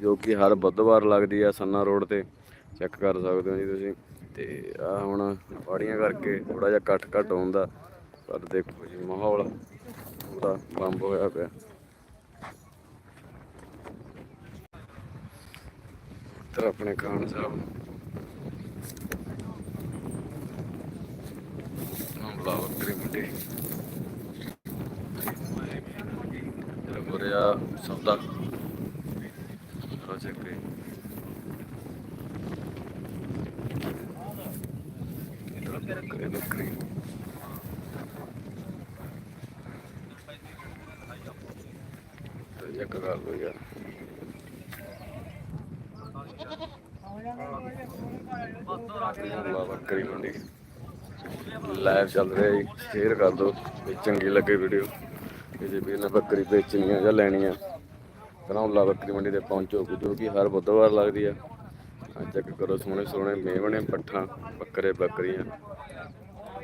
ਜੋ ਕਿ ਹਰ ਬੁੱਧਵਾਰ ਲੱਗਦੀ ਆ ਸੰਨਾ ਰੋਡ ਤੇ। ਚੈੱਕ ਕਰ ਸਕਦੇ ਹੋ ਜੀ ਤੁਸੀਂ। ਤੇ ਆ ਹੁਣ ਪਾੜੀਆਂ ਕਰਕੇ ਥੋੜਾ ਜਿਹਾ ਕੱਟ ਘੱਟ ਹੁੰਦਾ ਪਰ ਦੇਖੋ ਜੀ ਮਾਹੌਲ ਪੂਰਾ ਬੰਬ ਹੋਇਆ ਪਿਆ। ਇੱਧਰ ਆਪਣੇ ਖਾਨ ਸਾਹਿਬ। ਹਮਲਾ ਬੱਕਰੀ ਮੁੰਡੇ। ਤੇਰਾ ਸੌਦਾ। ਰੋਜੇ ਕੇ ਬੱਕਰੀ ਬੱਕਰੀ ਤੇ ਇੱਕ ਗੱਲ ਹੋਈ ਬੱਕਰੀ ਮੰਡੀ ਲਾਈਵ ਚੱਲ ਰਿਹਾ ਜੀ ਸ਼ੇਅਰ ਕਰ ਦਿਓ ਚੰਗੀ ਲੱਗੇ ਵੀਡੀਓ ਜੇ ਵੀ ਨਾ ਬੱਕਰੀ ਵੇਚਣੀ ਆ ਜਾਂ ਲੈਣੀ ਆ ਧਨੌਲਾ ਬੱਕਰੀ ਮੰਡੀ ਤੇ ਪਹੁੰਚੋ ਜੋ ਕਿ ਹਰ ਬੁੱਧਵਾਰ ਲੱਗਦੀ ਆ। ਚੈੱਕ ਕਰੋ ਸੋਹਣੇ ਸੋਹਣੇ ਮੇਵਣੇ ਪੱਠਾਂ, ਬੱਕਰੇ ਬੱਕਰੀਆਂ।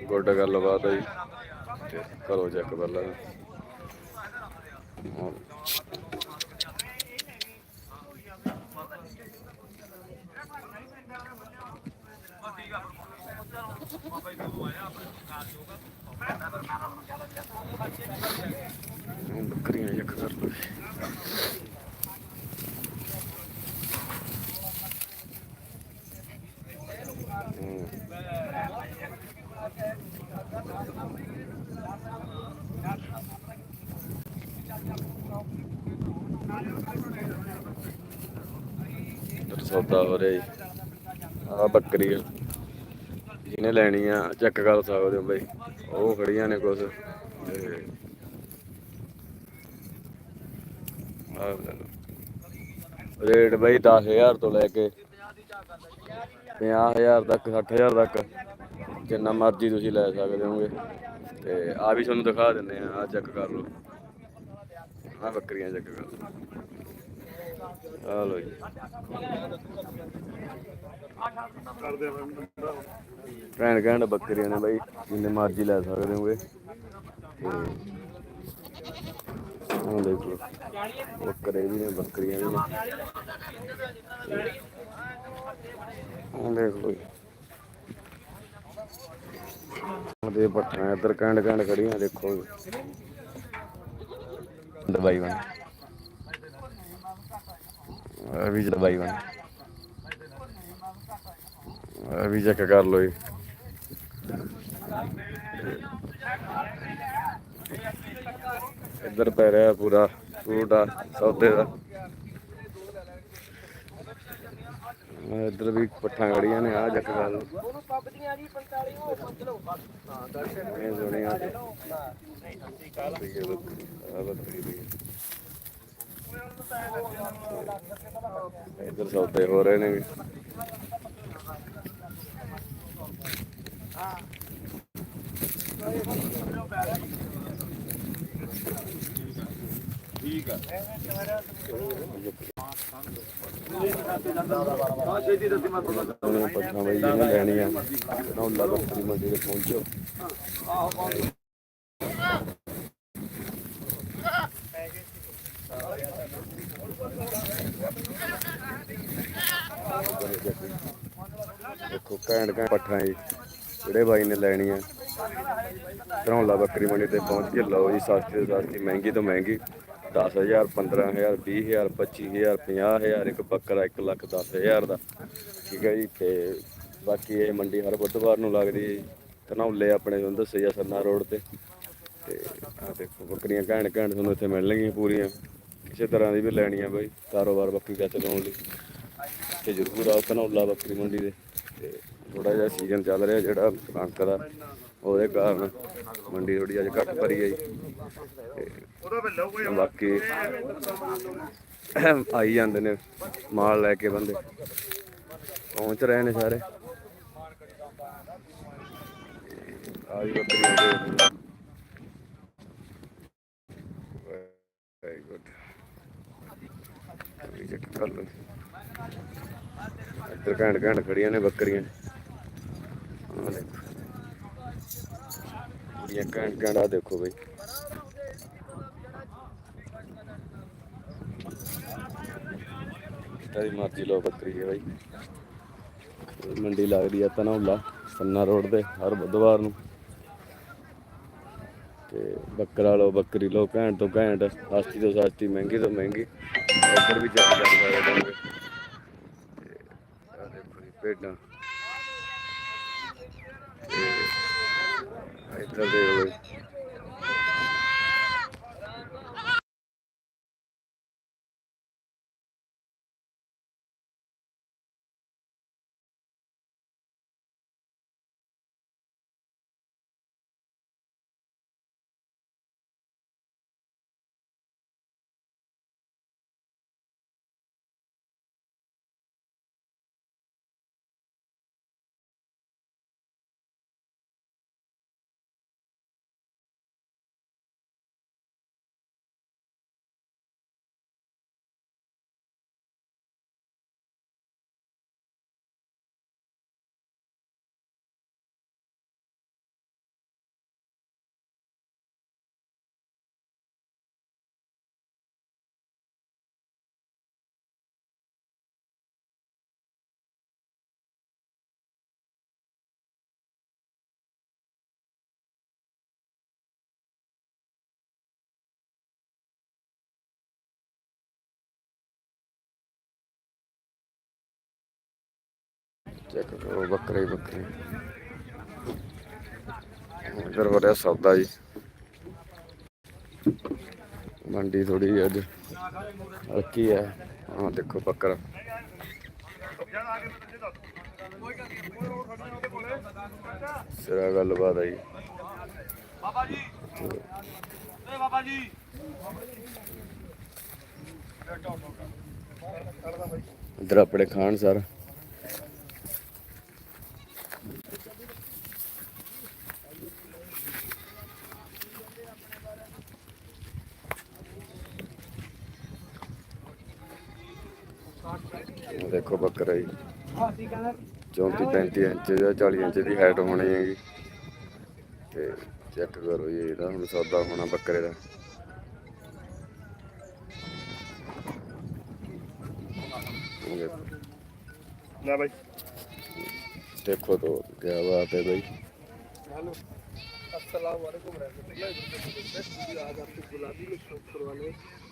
ਗੁੱਡ ਗੱਲਬਾਤ ਹੈ ਤੇ ਕਰੋ ਚੈੱਕ ਪਹਿਲਾਂ। ਹਾਂ। ਬੱਕਰੀਆਂ ਇੱਕ ਕਰ ਲਓ ਹੂੰ। ਇੱਧਰ ਸੌਦਾ ਹੋ ਰਿਹਾ ਜੀ। ਆ ਬੱਕਰੀ ਜਿਹਨੇ ਲੈਣੀ ਆ, ਚੈੱਕ ਕਰ ਸਕਦੇ ਹੋ ਬਈ। ਉਹ ਖੜੀਆਂ ਨੇ ਕੁਛ। ਤੇ ਰੇਟ ਬਈ 10000 ਤੋਂ ਲੈ ਕੇ 50000 ਤੱਕ 60000 ਤੱਕ। ਜਿੰਨਾ ਮਰਜ਼ੀ ਤੁਸੀਂ ਲੈ ਸਕਦੇ ਹੋਗੇ ਤੇ ਆ ਵੀ ਤੁਹਾਨੂੰ ਦਿਖਾ ਦਿੰਦੇ ਆ। ਆ ਚੈੱਕ ਕਰ ਲਓ। ਆ ਬੱਕਰੀਆਂ ਚੈੱਕ ਕਰ ਲਓ। ਆ ਲਓ ਜੀ। ਭੈਣ ਕਹਿਣ ਬੱਕਰੀਆਂ ਨੇ ਬਾਈ, ਜਿੰਨੇ ਮਰਜ਼ੀ ਲੈ ਸਕਦੇ ਹੋਗੇ। ਤੇ ਦੇਖੋ, ਬੱਕਰੇ ਵੀ ਨੇ, ਬੱਕਰੀਆਂ ਵੀ ਨੇ। ਆਹ ਦੇਖ ਲਓ ਜੀ। ਪੱਠਾਂ ਇੱਧਰ ਕੰਡ ਕੰਡ ਖੜੀਆਂ ਦੇਖੋ ਦਵਾਈ ਬਣ ਆ ਵੀ ਦਵਾਈ ਬਣ ਵੀ ਚੈੱਕ ਕਰ ਲਓ ਜੀ। ਇੱਧਰ ਪੈ ਰਿਹਾ ਪੂਰਾ ਫਰੂਟ ਸੌਦੇ ਦਾ। ਇੱਧਰ ਵੀ ਪੱਠਾਂ ਖੜੀਆਂ ਨੇ ਆ ਜੱਕ ਗੱਲ ਉਹਨੂੰ ਪੱਬ ਦੀਆਂ ਜੀ 45 ਉਹ ਪੁੱਛ ਲਓ। ਹਾਂ ਦਰਸ਼ਨ ਇਹ ਸੋਹਣੀਆਂ ਆ। ਬੱਕਰੀ ਵੀ ਇੱਧਰ ਸੌਦੇ ਹੋ ਰਹੇ ਨੇ ਵੀ। ਹਾਂ ਛੇਤੀ ਦੱਸੀ ਮੈਂ ਤੁਹਾਨੂੰ ਪੱਠਾਂ ਬਈ ਜਿਹਨੇ ਲੈਣੀਆਂ ਨੌਲਾ ਬੱਕਰੀ ਮੰਡੀ ਤੇ ਪਹੁੰਚੋ ਦੇਖੋ, ਘੈਂਟ ਘੈਂਟ ਪੱਠਾਂ ਜੀ। ਜਿਹੜੇ ਬਾਈ ਨੇ ਲੈਣੀਆਂ। ਧਰੌਲਾ ਬੱਕਰੀ ਮੰਡੀ ਤੇ ਪਹੁੰਚ ਕੇ ਲਓ ਜੀ, ਸਸਤੀ ਤੋਂ ਸਸਤੀ, ਮਹਿੰਗੀ ਤੋਂ ਮਹਿੰਗੀ। 10000 15000 20000 25000 50000 ਇੱਕ ਬੱਕਰਾ 1 ਲੱਖ 10000 ਦਾ। ਠੀਕ ਹੈ ਜੀ, ਤੇ ਬਾਕੀ ਇਹ ਮੰਡੀ ਹਰ ਬੁੱਧਵਾਰ ਨੂੰ ਲੱਗਦੀ ਹੈ। ਧਨੌਲੇ ਆਪਣੇ ਤੁਹਾਨੂੰ ਦੱਸਿਆ ਸਰਨਾ ਰੋਡ ਤੇ। ਤੇ ਆ ਦੇਖੋ, ਬੱਕਰੀਆਂ ਘੈਂਟ ਘੈਂਟ ਤੁਹਾਨੂੰ ਇੱਥੇ ਮਿਲਣਗੀਆਂ ਪੂਰੀਆਂ। ਕਿਸੇ ਤਰ੍ਹਾਂ ਦੀ ਵੀ ਲੈਣੀ ਆ ਬਈ, ਕਾਰੋਬਾਰ ਬੱਕਰੀ ਦਾ ਚਲਾਉਣ ਲਈ। ਤੇ ਜ਼ਰੂਰ ਆਓ ਧਨੌਲਾ ਬੱਕਰੀ ਮੰਡੀ ਦੇ। ਤੇ ਥੋੜਾ ਜਿਹਾ ਸੀਜ਼ਨ ਚੱਲ ਰਿਹਾ ਜਿਹੜਾ ਕਣਕ ਦਾ, ਉਹਦੇ ਕਾਰਨ ਮੰਡੀ ਥੋੜੀ ਅੱਜ ਘੱਟ ਭਰੀ ਹੈ ਜੀ ਤੇ ਬਾਕੀ ਆਈ ਜਾਂਦੇ ਨੇ ਮਾਲ ਲੈ ਕੇ ਬੰਦੇ। ਪਹੁੰਚ ਰਹੇ ਨੇ ਸਾਰੇ। ਆਜ ਬੱਕਰੀ ਦੇ ਵੈਰੀ ਗੁੱਡ ਚੈੱਕ ਕਰ ਲਓ ਇੱਧਰ ਘੈਂਟ ਘੈਂਟ ਖੜੀਆਂ ਨੇ ਬੱਕਰੀਆਂ। ਆਹ ਦੇਖੋ। ਪੂਰੀਆਂ ਘੈਂਟ ਘੈਂਟ ਆ ਦੇਖੋ ਬਈ। ਦੀ ਮਰਜ਼ੀ ਲਓ ਬੱਕਰੀ ਹੈ ਬਾਈ। ਮੰਡੀ ਲੱਗਦੀ ਆ ਤਨੌਲਾ ਸੰਨਾ ਰੋਡ ਤੇ, ਹਰ ਬੁੱਧਵਾਰ ਨੂੰ। ਤੇ ਬੱਕਰਾ ਲਓ, ਬੱਕਰੀ ਲਓ, ਘੈਂਟ ਤੋਂ ਘੈਂਟ, ਸਸਤੀ ਤੋਂ ਸਸਤੀ, ਮਹਿੰਗੀ ਤੋਂ ਮਹਿੰਗੀ। ਇੱਧਰ ਵੀ ਜਾ ਜਾ ਸਕਦੇ ਤੇ ਦੇਖੋ ਜੀ, ਭੇਡਾਂ। ਤੇ ਇੱਧਰ ਦੇ ਹੋਏ ਚੈੱਕ ਕਰੋ ਬੱਕਰੇ ਹੀ ਬੱਕਰੇ। ਇਧਰ ਹੋ ਰਿਹਾ ਸੌਦਾ ਜੀ। ਮੰਡੀ ਥੋੜੀ ਅੱਜ। ਹਲਕੀ ਹੈ। ਆਹ ਦੇਖੋ ਬੱਕਰਾ। ਸਿਰਾ ਗੱਲਬਾਤ ਆਈ ਬਾਬਾ ਜੀ। ਏ ਬਾਬਾ ਜੀ। ਇਧਰ ਆਪਣੇ ਖਾਨ ਸਰ। ਦੇਖੋ ਬੱਕਰਾ ਜੀ ਹਾਸੀ ਕਹਿੰਦਾ 34 35 ਇੰਚ ਜਾਂ 40 ਇੰਚ ਦੀ ਹਾਈਟ ਹੋਣੀ ਹੈਗੀ ਤੇ ਚੈੱਕ ਕਰੋ ਜੀ ਇਹਦਾ ਹੁਣ ਸੌਦਾ ਹੋਣਾ ਬੱਕਰੇ ਦਾ ਇਹ ਦੇਖੋ। ਲੈ ਬਾਈ देखो तो क्या बात है भाई हेलो अस्सलाम वालेकुम रहमतुल्लाहि व बरकातहू आज आपको गुलाबी में शौक करवाने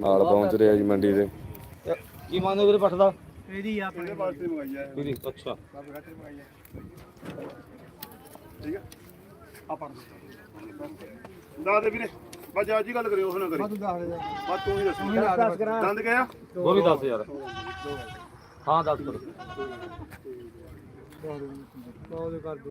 ਮਾਲ ਪਹੁੰਚ ਰਿਹਾ ਜੀ ਮੰਡੀ ਦੇ। ਕੀ ਮੰਨਦੇ ਵੀਰੇ ਪੱਠ ਦਾ? ਇਹਦੀ ਆ ਆਪਣੇ ਵਾਸਤੇ ਮੰਗਾਈ ਹੈ ਵੀਰੇ ਅੱਛਾ। ਬਾਬੇ ਘਾਟੇ ਮੰਗਾਈ ਹੈ ਠੀਕ ਹੈ ਆ ਪੜ ਦੱਸ ਦੇ ਵੀਰੇ। ਬਸ ਅੱਜ ਹੀ ਗੱਲ ਕਰਿਓ ਉਹ ਨਾ ਕਰੀ। ਤੂੰ ਦੱਸ ਦੇ ਬਸ ਤੂੰ ਹੀ ਦੱਸ। ਦੰਦ ਗਿਆ ਉਹ ਵੀ ਦੱਸ ਯਾਰ। ਹਾਂ ਦੱਸ ਕਰੋ। ਉਹਦੇ ਕਰ ਦੇ।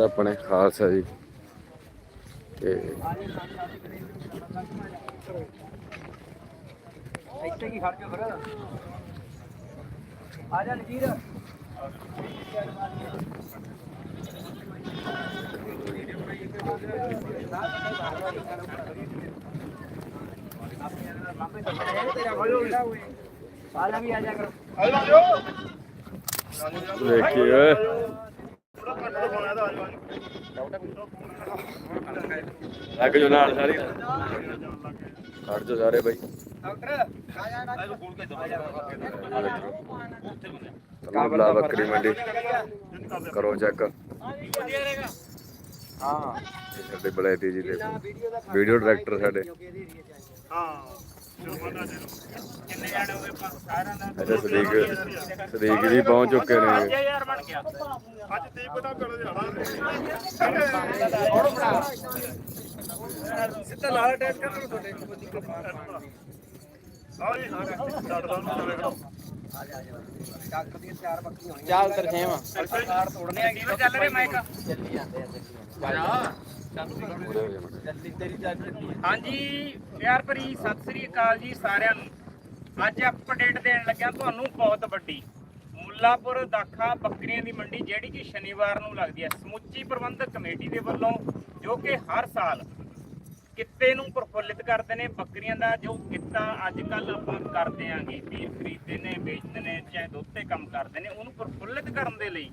ਤੇ ਆਪਣੇ ਖਾਸ ਹੈ ਜੀ। ਤੇ ਇੱਥੇ ਕੀ ਖੜ ਜਾ ਫਿਰ। ਆ ਜਾ ਨਜੀਰ। ਆਲਾ ਵੀ ਆ ਜਾ ਕਰੋ। ਆ ਜਾ ਦੇਖੀ ਓਏ ਥੋੜਾ ਕੱਟ ਲਵਾਉਣਾ ਇਹਦਾ ਆ ਜਾ ਲੱਗ ਜੋ ਨਾਲ ਸਾਰੀ। ਖੜ ਜੋ ਸਾਰੇ ਬਾਈ। ਕਮਲਾ ਬੱਕਰੀ ਮੰਡੀ। ਕਰੋ ਚੈੱਕ। ਹਾਂ। ਸਾਡੇ ਬਲੈਤੀ ਜੀ ਦੇਖੋ। ਵੀਡੀਓ ਡਾਇਰੈਕਟਰ ਸਾਡੇ। ਹਾਂ। ਅੱਛਾ ਸਦੀਕ ਸਦੀਕ ਜੀ ਪਹੁੰਚ ਚੁੱਕੇ ਨੇ ਅੱਜ ਤੇ ਪਤਾ ਕਰ ਜਾਣਾ ਸਿੱਧਾ ਲਾਲ ਅਟੈਚ ਕਰ ਲਓ ਤੁਹਾਡੇ ਆਓ ਜੀ ਡਾਕਟਰ ਸਾਹਿਬ ਨੂੰ ਚਲੇਗਾ ਡਾਕਟਰ ਦੀਆਂ ਚਾਰ ਬੱਕਰੀਆਂ ਹੋਣੀਆਂ ਚੱਲ ਤਰਸੇਮ ਸਰਕਾਰ ਤੋੜਨੇ ਆ ਕਿਵੇਂ ਚੱਲ ਰਿਹਾ ਮਾਈਕ ਚੱਲੀ ਜਾਂਦੇ ਆ ਚੱਲੀ ਚੱਲ ਚੱਲੀ ਹਾਂਜੀ ਪਿਆਰ ਭਰੀ ਸਤਿ ਸ੍ਰੀ ਅਕਾਲ ਜੀ ਸਾਰਿਆਂ ਨੂੰ। ਅੱਜ ਅਪਡੇਟ ਦੇਣ ਲੱਗਿਆ ਤੁਹਾਨੂੰ ਬਹੁਤ ਵੱਡੀ। ਮੁੱਲਾਪੁਰ ਦਾਖਾ ਬੱਕਰੀਆਂ ਦੀ ਮੰਡੀ ਜਿਹੜੀ ਕਿ ਸ਼ਨੀਵਾਰ ਨੂੰ ਲੱਗਦੀ ਹੈ ਸਮੁੱਚੀ ਪ੍ਰਬੰਧਕ ਕਮੇਟੀ ਦੇ ਵੱਲੋਂ ਜੋ ਕਿ ਹਰ ਸਾਲ ਕਿੱਤੇ ਨੂੰ ਪ੍ਰਫੁੱਲਿਤ ਕਰਦੇ ਨੇ ਬੱਕਰੀਆਂ ਦਾ ਜੋ ਕਿੱਤਾ ਅੱਜ ਕੱਲ ਆਪਾਂ ਕਰਦੇ ਆਂਗੇ ਵੀ ਖਰੀਦਦੇ ਨੇ ਵੇਚਦੇ ਨੇ ਚਾਹੇ ਦੁੱਧ ਤੇ ਕੰਮ ਕਰਦੇ ਨੇ ਉਹਨੂੰ ਪ੍ਰਫੁੱਲਿਤ ਕਰਨ ਦੇ ਲਈ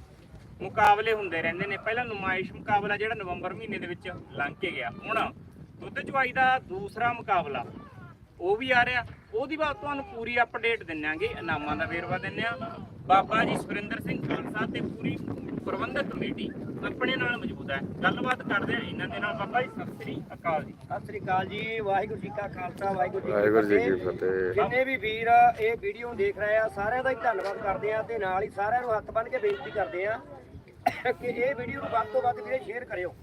ਮੁਕਾਬਲੇ ਹੁੰਦੇ ਰਹਿੰਦੇ ਨੇ। ਪਹਿਲਾ ਨੁਮਾਇਸ਼ ਮੁਕਾਬਲਾ ਜਿਹੜਾ ਨਵੰਬਰ ਮਹੀਨੇ ਦੇ ਵਿੱਚ ਲੰਘ ਕੇ ਗਿਆ। ਹੁਣ ਦੁੱਧ ਚਵਾਈ ਦਾ ਦੂਸਰਾ ਮੁਕਾਬਲਾ ਉਹ ਵੀ ਆ ਰਿਹਾ। ਉਹਦੀ ਬਾਅਦ ਤੁਹਾਨੂੰ ਪੂਰੀ ਅਪਡੇਟ ਦਿੰਨਾਂਗੇ ਇਨਾਮਾਂ ਦਾ ਵੇਰਵਾ ਦਿੰਨੇ ਆ ਬਾਬਾ ਜੀ ਸੁਰਿੰਦਰ ਸਿੰਘ ਖਾਲਸਾ ਤੇ ਪੂਰੀ ਪ੍ਰਬੰਧਕ ਕਮੇਟੀ ਆਪਣੇ ਨਾਲ ਮੌਜੂਦ ਹੈ। ਗੱਲਬਾਤ ਕਰਦੇ ਆ ਇਹਨਾਂ ਦੇ ਨਾਲ। ਬਾਬਾ ਜੀ ਸਤਿ ਸ੍ਰੀ ਅਕਾਲ ਜੀ। ਸਤਿ ਸ੍ਰੀ ਅਕਾਲ ਜੀ। ਵਾਹਿਗੁਰੂ ਜੀ ਕਾ ਖਾਲਸਾ ਵਾਹਿਗੁਰੂ ਜੀ ਕੀ ਵਾਹਿਗੁਰੂ ਜੀ ਕੀ ਫਤਿਹ। ਜਿੰਨੇ ਵੀ ਵੀਰ ਇਹ ਵੀਡੀਓ ਨੂੰ ਦੇਖ ਰਹੇ ਆ ਸਾਰਿਆਂ ਦਾ ਹੀ ਧੰਨਵਾਦ ਕਰਦੇ ਆ ਤੇ ਨਾਲ ਹੀ ਸਾਰਿਆਂ ਨੂੰ ਹੱਥ ਬੰਨ੍ਹ ਕੇ ਬੇਨਤੀ ਕਰਦੇ ਆ ਕਿ ਇਹ ਵੀਡੀਓ ਨੂੰ ਵੱਧ ਤੋਂ ਵੱਧ ਵੀਰੇ ਸ਼ੇਅਰ ਕਰਿਓ।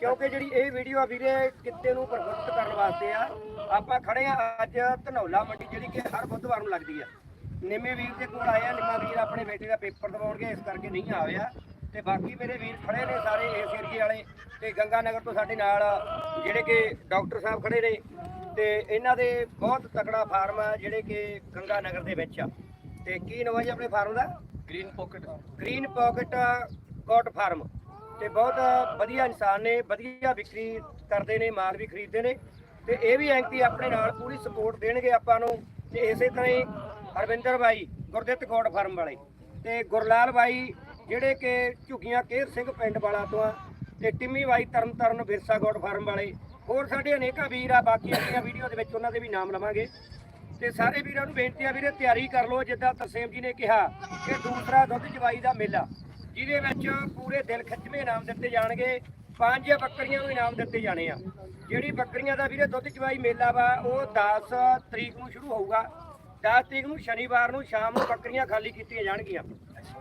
ਕਿਉਂਕਿ ਜਿਹੜੀ ਇਹ ਵੀਡੀਓ ਆ ਵੀਰੇ ਕਿੱਤੇ ਨੂੰ ਪ੍ਰਫੁੱਲਤ ਕਰਨ ਵਾਸਤੇ ਆ ਆਪਾਂ ਖੜੇ ਆ ਅੱਜ ਧਨੌਲਾ ਮੰਡੀ ਜਿਹੜੀ ਕਿ ਹਰ ਬੁੱਧਵਾਰ ਨੂੰ ਲੱਗਦੀ ਆ। ਨਿੰਮੇ ਵੀਰ ਦੇ ਕੋਲ ਆਇਆ ਨਿੰਮਾ ਵੀਰ ਆਪਣੇ ਬੇਟੇ ਦਾ ਪੇਪਰ ਦਿਵਾਉਣਗੇ ਇਸ ਕਰਕੇ ਨਹੀਂ ਆਇਆ। ਤੇ ਬਾਕੀ ਮੇਰੇ ਵੀਰ ਖੜੇ ਨੇ ਸਾਰੇ ਇਸ ਏਰੀਏ ਵਾਲੇ ਤੇ ਗੰਗਾ ਨਗਰ ਤੋਂ ਸਾਡੇ ਨਾਲ ਜਿਹੜੇ ਕਿ ਡਾਕਟਰ ਸਾਹਿਬ ਖੜੇ ਨੇ ਤੇ ਇਹਨਾਂ ਦੇ ਬਹੁਤ ਤਕੜਾ ਫਾਰਮ ਆ ਜਿਹੜੇ ਕਿ ਗੰਗਾ ਨਗਰ ਦੇ ਵਿੱਚ ਆ। ਤੇ ਕੀ ਹੈ ਜੀ ਆਪਣੇ ਫਾਰਮ ਦਾ? Green pocket green pocket Kot farm. ਤੇ ਬਹੁਤ ਵਧੀਆ ਇਨਸਾਨ ਨੇ, ਵਧੀਆ ਵਿਕਰੀ ਕਰਦੇ ਨੇ, ਮਾਲ ਵੀ ਖਰੀਦਦੇ ਨੇ। ਤੇ ਇਹ ਵੀ ਐਂਕੀ ਆਪਣੇ ਨਾਲ ਪੂਰੀ ਸਪੋਰਟ ਦੇਣਗੇ ਆਪਾਂ ਨੂੰ। ਤੇ ਇਸੇ ਤਰ੍ਹਾਂ ਹੀ ਹਰਵਿੰਦਰ ਬਾਈ, ਗੁਰਦਿੱਤ ਕੋਟ ਫਾਰਮ ਵਾਲੇ ਤੇ ਗੁਰਲਾਲ ਬਾਈ, ਜਿਹੜੇ ਕਿ ਝੁੱਗੀਆਂ ਕੇਰ ਸਿੰਘ ਪਿੰਡ ਵਾਲਾ ਤੋਂ ਆ, ਤੇ ਟਿੰਮੀ ਬਾਈ ਤਰਨ ਤਰਨ ਵਿਰਸਾ ਗੋਡ ਫਾਰਮ ਵਾਲੇ। ਹੋਰ ਸਾਡੇ ਅਨੇਕਾਂ ਵੀਰ ਆ, ਬਾਕੀ ਆਪਣੀਆਂ ਵੀਡੀਓ ਦੇ ਵਿੱਚ ਉਹਨਾਂ ਦੇ ਵੀ ਨਾਮ ਲਵਾਂਗੇ। ਤੇ ਸਾਰੇ ਵੀਰਾਂ ਨੂੰ ਬੇਨਤੀ ਆ ਵੀਰੇ, ਤਿਆਰੀ ਕਰ ਲਓ, ਜਿੱਦਾਂ ਤਰਸੇਮ ਜੀ ਨੇ ਕਿਹਾ ਕਿ ਦੂਸਰਾ ਦੁੱਧ ਜਵਾਈ ਦਾ ਮੇਲਾ। ਜਿਹਦੇ ਵਿੱਚ ਪੂਰੇ ਦਿਲ ਖਿੱਚਵੇਂ ਇਨਾਮ ਦਿੱਤੇ ਜਾਣਗੇ ਪੰਜ ਬੱਕਰੀਆਂ ਨੂੰ ਇਨਾਮ ਦਿੱਤੇ ਜਾਣੇ ਆ। ਜਿਹੜੀ ਬੱਕਰੀਆਂ ਦਾ ਵੀਰੇ ਦੁੱਧ ਚਵਾਈ ਮੇਲਾ ਵਾ, ਉਹ 10 ਤਰੀਕ ਨੂੰ ਸ਼ੁਰੂ ਹੋਊਗਾ। 10 ਤਰੀਕ ਨੂੰ ਸ਼ਨੀਵਾਰ ਨੂੰ ਸ਼ਾਮ ਨੂੰ ਬੱਕਰੀਆਂ ਖਾਲੀ ਕੀਤੀਆਂ ਜਾਣਗੀਆਂ।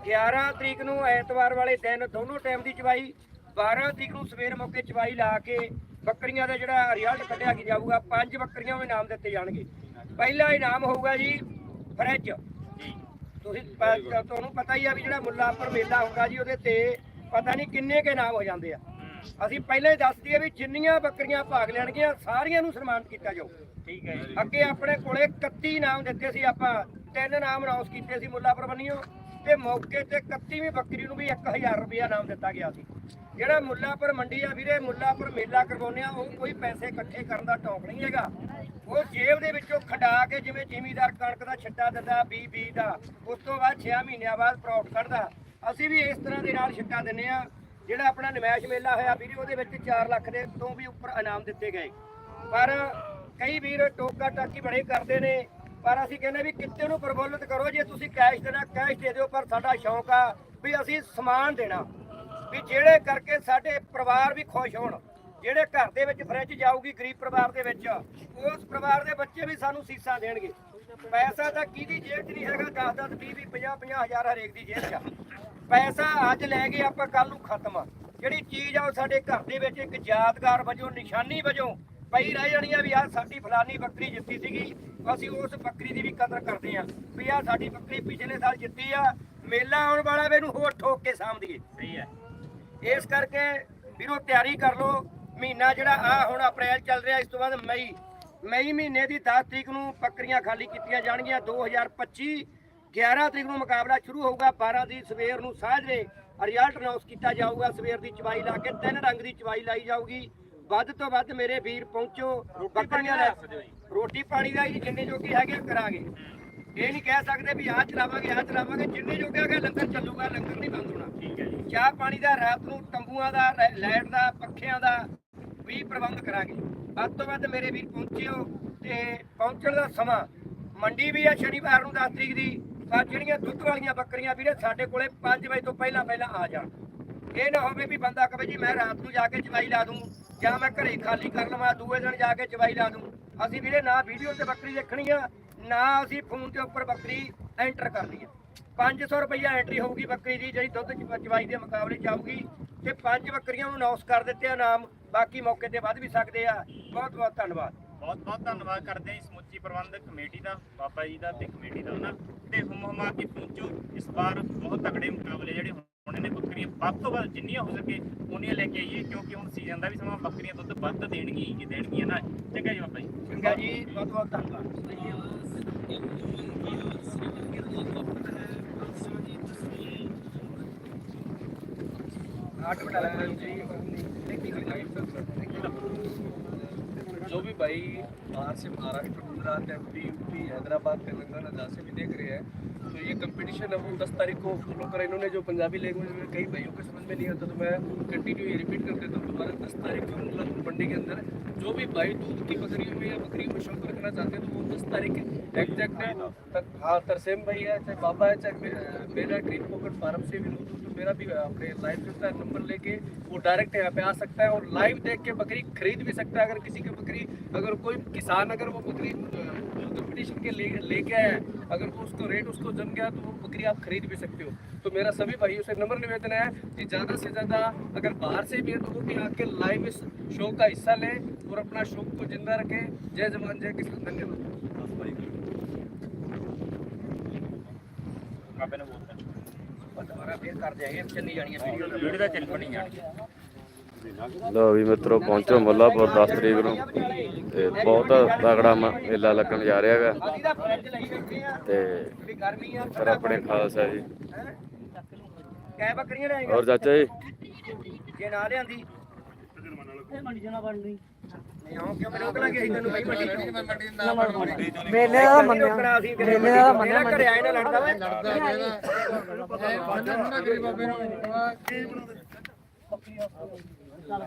11 ਤਰੀਕ ਨੂੰ ਐਤਵਾਰ ਵਾਲੇ ਦਿਨ ਦੋਨੋਂ ਟਾਈਮ ਦੀ ਚਵਾਈ 12 ਤਰੀਕ ਨੂੰ ਸਵੇਰ ਮੌਕੇ ਚਵਾਈ ਲਾ ਕੇ ਬੱਕਰੀਆਂ ਦਾ ਜਿਹੜਾ ਰਿਜ਼ਲਟ ਕੱਢਿਆ ਜਾਊਗਾ, ਪੰਜ ਬੱਕਰੀਆਂ ਨੂੰ ਇਨਾਮ ਦਿੱਤੇ ਜਾਣਗੇ। ਪਹਿਲਾ ਇਨਾਮ ਹੋਊਗਾ ਜੀ ਫਰਿੱਜ। ਤੁਸੀਂ ਪ- ਤੁਹਾਨੂੰ ਪਤਾ ਹੀ ਆ ਵੀ ਜਿਹੜਾ ਮੁੱਲਾਪੁਰ ਮੇਲਾ ਹੁੰਦਾ ਜੀ ਉਹਦੇ ਤੇ ਪਤਾ ਨਹੀਂ ਕਿੰਨੇ ਕੇ ਨਾਮ ਹੋ ਜਾਂਦੇ ਆ। ਅਸੀਂ ਪਹਿਲਾਂ ਹੀ ਦੱਸ ਦਈਏ ਵੀ ਜਿੰਨੀਆਂ ਬੱਕਰੀਆਂ ਭਾਗ ਲੈਣਗੀਆਂ ਸਾਰੀਆਂ ਨੂੰ ਸਨਮਾਨਿਤ ਕੀਤਾ ਜਾਊ। ਠੀਕ ਹੈ ਜੀ। ਅੱਗੇ ਆਪਣੇ ਕੋਲੇ 31 ਨਾਮ ਦਿੱਤੇ ਸੀ ਆਪਾਂ ਤਿੰਨ ਨਾਮ ਅਨਾਉਂਸ ਕੀਤੇ ਸੀ ਮੁੱਲਾਪੁਰ ਬੰਨਿਓ ਤੇ ਮੌਕੇ ਤੇ 31ਵੀਂ ਬੱਕਰੀ ਨੂੰ ਵੀ 1000 ਰੁਪਇਆ ਨਾਮ ਦਿੱਤਾ ਗਿਆ ਸੀ। ਜਿਹੜਾ ਮੁੱਲਾਪੁਰ ਮੰਡੀ ਆ ਵੀਰੇ, ਮੁੱਲਾਪੁਰ ਮੇਲਾ ਕਰਵਾਉਂਦੇ ਆ, ਉਹ ਕੋਈ ਪੈਸੇ ਇਕੱਠੇ ਕਰਨ ਦਾ ਟੌਕ ਨਹੀਂ ਹੈਗਾ। ਉਹ ਜੇਬ ਦੇ ਵਿੱਚੋਂ ਖੰਡਾ ਕੇ ਜਿਵੇਂ ਜ਼ਿਮੀਦਾਰ ਕਣਕ ਦਾ ਛਿੱਟਾ ਦਿੰਦਾ, ਬੀ ਬੀ ਦਾ, ਉਸ ਤੋਂ ਬਾਅਦ 6 ਮਹੀਨਿਆਂ ਬਾਅਦ ਪ੍ਰੌਫਿਟ ਕੱਢਦਾ। ਅਸੀਂ ਵੀ ਇਸ ਤਰ੍ਹਾਂ ਦੇ ਨਾਲ ਛਿੱਟਾ ਦਿੰਨੇ ਆ। ਜਿਹੜਾ ਆਪਣਾ ਨਮੈਸ਼ ਮੇਲਾ ਹੋਇਆ ਵੀਰੇ, ਉਹਦੇ ਵਿੱਚ 4 ਲੱਖ ਦੇ ਤੋਂ ਵੀ ਉੱਪਰ ਇਨਾਮ ਦਿੱਤੇ ਗਏ। ਪਰ ਕਈ ਵੀਰ ਟੋਕਾ ਟਾਕੀ ਬੜੇ ਕਰਦੇ ਨੇ। ਪਰ ਅਸੀਂ ਕਹਿੰਦੇ ਵੀ ਕਿੱਤੇ ਨੂੰ ਪ੍ਰਬੋਲਿਤ ਕਰੋ, ਜੇ ਤੁਸੀਂ ਕੈਸ਼ ਦੇਣਾ ਕੈਸ਼ ਦੇ ਦਿਓ, ਪਰ ਸਾਡਾ ਸ਼ੌਂਕ ਆ ਵੀ ਅਸੀਂ ਸਮਾਨ ਦੇਣਾ। ਵੀ ਜਿਹੜੇ ਕਰਕੇ ਸਾਡੇ ਪਰਿਵਾਰ ਵੀ ਖੁਸ਼ ਹੋਣ, ਜਿਹੜੇ ਘਰ ਦੇ ਵਿੱਚ ਫਰਿੱਜ ਜਾਊਗੀ ਗਰੀਬ ਪਰਿਵਾਰ ਦੇ ਵਿੱਚ, ਉਸ ਪਰਿਵਾਰ ਦੇ ਬੱਚੇ ਵੀ ਸਾਨੂੰ ਸੀਸਾਂ ਦੇਣਗੇ। ਪੈਸਾ ਤਾਂ ਕਿਹਦੀ ਜੇਬ 'ਚ ਨਹੀਂ ਹੈਗਾ 10 10 20 20 50 50 ਹਜ਼ਾਰ ਹਰੇਕ ਦੀ ਜੇਬ 'ਚ ਪੈਸਾ ਅੱਜ ਲੈ ਗਏ ਆਪਾਂ ਕੱਲ ਨੂੰ ਖਤਮ ਜਿਹੜੀ ਚੀਜ਼ ਆ ਉਹ ਸਾਡੇ ਘਰ ਦੇ ਵਿੱਚ ਇੱਕ ਯਾਦਗਾਰ ਵਜੋਂ, ਨਿਸ਼ਾਨੀ ਵਜੋਂ ਪਈ ਰਹਿ ਜਾਣੀ ਆ ਵੀ ਆ ਸਾਡੀ ਫਲਾਨੀ ਬੱਕਰੀ ਜਿੱਤੀ ਸੀਗੀ ਅਸੀਂ ਉਸ ਬੱਕਰੀ ਦੀ ਵੀ ਕਦਰ ਕਰਦੇ ਆ ਵੀ ਆ ਸਾਡੀ ਬੱਕਰੀ ਪਿਛਲੇ ਸਾਲ ਜਿੱਤੀ ਆ ਮੇਲਾ ਆਉਣ ਵਾਲਾ ਵੇ ਇਹਨੂੰ ਹੋਰ ਠੋਕ ਕੇ ਸਾਂਭਦੀਏ ਸਹੀ ਹੈ। ਇਸ ਕਰਕੇ ਵੀਰੋ ਤਿਆਰੀ ਕਰ ਲਓ ਮਹੀਨਾ ਜਿਹੜਾ ਆ ਹੁਣ ਅਪ੍ਰੈਲ ਚੱਲ ਰਿਹਾ ਇਸ ਤੋਂ ਬਾਅਦ ਮਈ ਮਈ ਮਹੀਨੇ ਦੀ 10 ਤਰੀਕ ਨੂੰ ਬੱਕਰੀਆਂ ਖਾਲੀ ਕੀਤੀਆਂ ਜਾਣਗੀਆਂ 2025 11 ਤਰੀਕ ਨੂੰ ਮੁਕਾਬਲਾ ਸ਼ੁਰੂ ਹੋਊਗਾ 12 ਦੀ ਸਵੇਰ ਨੂੰ ਸਾਜਰੇ ਰਿਜ਼ਲਟ ਅਨਾਉਂਸ ਕੀਤਾ ਜਾਊਗਾ ਸਵੇਰ ਦੀ ਚਵਾਈ ਲਾ ਕੇ ਤਿੰਨ ਰੰਗ ਦੀ ਚਵਾਈ ਲਾਈ ਜਾਊਗੀ। ਵੱਧ ਤੋਂ ਵੱਧ ਮੇਰੇ ਵੀਰ ਪਹੁੰਚੋ ਬੱਕਰੀਆਂ ਲੈ ਰੋਟੀ ਪਾਣੀ ਦਾ ਹੀ ਜਿੰਨੇ ਜੋਗੀ ਹੈਗੇ ਕਰਾਂਗੇ। ਇਹ ਨਹੀਂ ਕਹਿ ਸਕਦੇ ਵੀ ਆਹ ਚਲਾਵਾਂਗੇ ਆਹ ਚਲਾਵਾਂਗੇ। ਜਿੰਨੇ ਜੋਗੇ ਹੈਗੇ ਲੰਗਰ ਚੱਲੂਗਾ ਲੰਗਰ ਨਹੀਂ ਬੰਦ ਹੋਣਾ। ਠੀਕ ਹੈ ਜੀ। ਚਾਹ ਪਾਣੀ ਦਾ ਰਾਤ ਨੂੰ ਤੰਬੂਆਂ ਦਾ ਲਾਈਟ ਦਾ ਪੱਖਿਆਂ ਦਾ ਵੀ ਪ੍ਰਬੰਧ ਕਰਾਂਗੇ। ਵੱਧ ਤੋਂ ਵੱਧ ਮੇਰੇ ਵੀਰ ਪਹੁੰਚਿਓ ਤੇ ਪਹੁੰਚਣ ਦਾ ਸਮਾਂ ਮੰਡੀ ਵੀ ਆ ਸ਼ਨੀਵਾਰ ਨੂੰ 10 ਤਰੀਕ ਦੀ ਪਰ ਜਿਹੜੀਆਂ ਦੁੱਧ ਵਾਲੀਆਂ ਬੱਕਰੀਆਂ ਵੀਰੇ ਸਾਡੇ ਕੋਲੇ 5 ਵਜੇ ਤੋਂ ਪਹਿਲਾਂ ਪਹਿਲਾਂ ਆ ਜਾਣ। ਇਹ ਨਾ ਹੋਵੇ ਵੀ ਬੰਦਾ ਕਹੇ ਜੀ ਮੈਂ ਰਾਤ ਨੂੰ ਜਾ ਕੇ ਚਵਾਈ ਲਾ ਦੂੰ, ਜਾਂ ਮੈਂ ਘਰੇ ਖਾਲੀ ਕਰ ਲਵਾਂ, ਦੂਏ ਦਿਨ ਜਾ ਕੇ ਚਵਾਈ ਲਾ ਦੂੰ। ਅਸੀਂ ਵੀਰੇ ਨਾ ਵੀਡੀਓ ਤੇ ਬੱਕਰੀ ਦੇਖਣੀ ਆ, ਨਾ ਅਸੀਂ ਫੋਨ ਤੇ ਉੱਪਰ ਬੱਕਰੀ ਐਂਟਰ ਕਰਨੀ ਆ। 500 ਰੁਪਈਆ ਐਂਟਰੀ ਹੋਊਗੀ ਬੱਕਰੀ ਦੀ, ਜਿਹੜੀ ਦੁੱਧ ਚ- ਦੇ ਮੁਕਾਬਲੇ ਚ ਤੇ ਪੰਜ ਬੱਕਰੀਆਂ ਨੂੰ ਅਨਾਉਂਸ ਕਰ ਦਿੱਤੇ ਆ ਨਾਮ, ਬਾਕੀ ਮੌਕੇ ਤੇ ਵੱਧ ਵੀ ਸਕਦੇ ਆ। ਬਹੁਤ ਬਹੁਤ ਧੰਨਵਾਦ। ਬਹੁਤ ਬਹੁਤ ਧੰਨਵਾਦ ਕਰਦੇ ਹਾਂ ਸਮੁੱਚੀ ਪ੍ਰਬੰਧਕ ਕਮੇਟੀ ਦਾ, ਬਾਬਾ ਜੀ ਦਾ ਤੇ ਕਮੇਟੀ ਦਾ ਨਾ ਤੇ ਹੁਮ ਹੁਮਾ ਕੇ ਪਹੁੰਚੋ। ਇਸ ਵਾਰ ਬਹੁਤ ਤਕੜੇ ਮੁਕਾਬਲੇ ਜਿਹੜੇ ਹੋਣੇ ਨੇ ਬੱਕਰੀਆਂ, ਵੱਧ ਤੋਂ ਵੱਧ ਜਿੰਨੀਆਂ ਹੋ ਸਕੇ ਉਨੀਆਂ ਲੈ ਕੇ ਆਈਏ, ਕਿਉਂਕਿ ਹੁਣ ਸੀਜ਼ਨ ਦਾ ਵੀ ਸਮਾਂ ਬੱਕਰੀਆਂ ਦੁੱਧ ਵੱਧ ਦੇਣਗੀਆਂ ਹੀ ਦੇਣਗੀਆਂ ਨਾ, ਚੰਗਾ ਜੀ ਬਾਬਾ ਜੀ। ਚੰਗਾ ਜੀ, ਬਹੁਤ ਬਹੁਤ ਧੰਨਵਾਦ। ਆਟ ਬਟਾ ਲੈਣਾ जो भी भाई बाहर से महाराष्ट्र, गुजरात एमपी यूपी हैदराबाद, तेलंगाना, जहाँ से भी देख रहे हैं तो ये कंपटीशन है वो दस तारीख को फॉलो करा। इन्होंने जो पंजाबी लैंग्वेज में कई भाइयों को समझ में नहीं आता तो मैं कंटिन्यू ये रिपीट कर देता हूँ। दोबारा दस तारीख को मुल्लापुर मंडी के अंदर जो भी भाई दूध की बकरियों में या बकरियों में शौक रखना चाहते हैं तो वो दस तारीख एग्जैक्ट तक हाँ तरसेम भाई है, चाहे बाबा है, चाहे मेरा ग्रीन पॉकेट फार्म से भी तो मेरा भी अपने लाइव है नंबर लेके वो डायरेक्ट यहाँ पे आ सकता है और लाइव देख के बकरी खरीद भी सकता है, अगर किसी के बकरी अगर कोई किसान अगर वो बकरी कंपटीशन के ले लेके आया है अगर वो उसको रेट उसको जम गया तो वो बकरी आप खरीद भी सकते हो तो मेरा सभी भाइयों से नंबर निवेदन है कि ज़्यादा से ज़्यादा अगर बाहर से भी है तो वो भी आके लाइव इस शो का हिस्सा लें और अपना शौक को जिंदा रखें जय जवान जय किसान धन्यवाद ਬਾਬੇ ਨੇ ਬੋਲਤਾ ਦੁਬਾਰਾ ਫੇਰ ਕਰ ਦਿਆਂਗੇ ਚੱਲੀ ਜਾਣੀਆਂ ਵੀਡੀਓ ਵੀਡੀਓ ਦਾ ਚੱਲ ਬਣੀ ਜਾਣੀ ਲਓ ਵੀ ਮਿੱਤਰੋ ਪਹੁੰਚੋ ਮੁੱਲਾਪੁਰ 10 ਤਰੀਕ ਨੂੰ। ਤੇ ਬਹੁਤ ਤਗੜਾ ਮੇਲਾ ਲੱਗਣ ਜਾ ਰਿਹਾ ਹੈਗਾ। ਅਸੀਂ ਤਾਂ ਫਿਰ ਆਪਣੇ ਖਾਲਸਾ ਜੀ। ਕੈ ਬੱਕਰੀਆਂ ਲੈ ਹੋਰ ਚਾਚਾ ਜੀ? ਜੇ ਨਾ ਲਿਆਂਦੀ। ਮੰਡੀ ਜਨਾ ਬਣਨੀ ਮੇਲੇ ਦਾ ਮੰਨਿਆ। ਮੇਲੇ ਦਾ ਮੰਨਿਆ ਘਰੇ ਆਏ ਨਾ ਲੜਦਾ ਵੇ। ਚਾਰ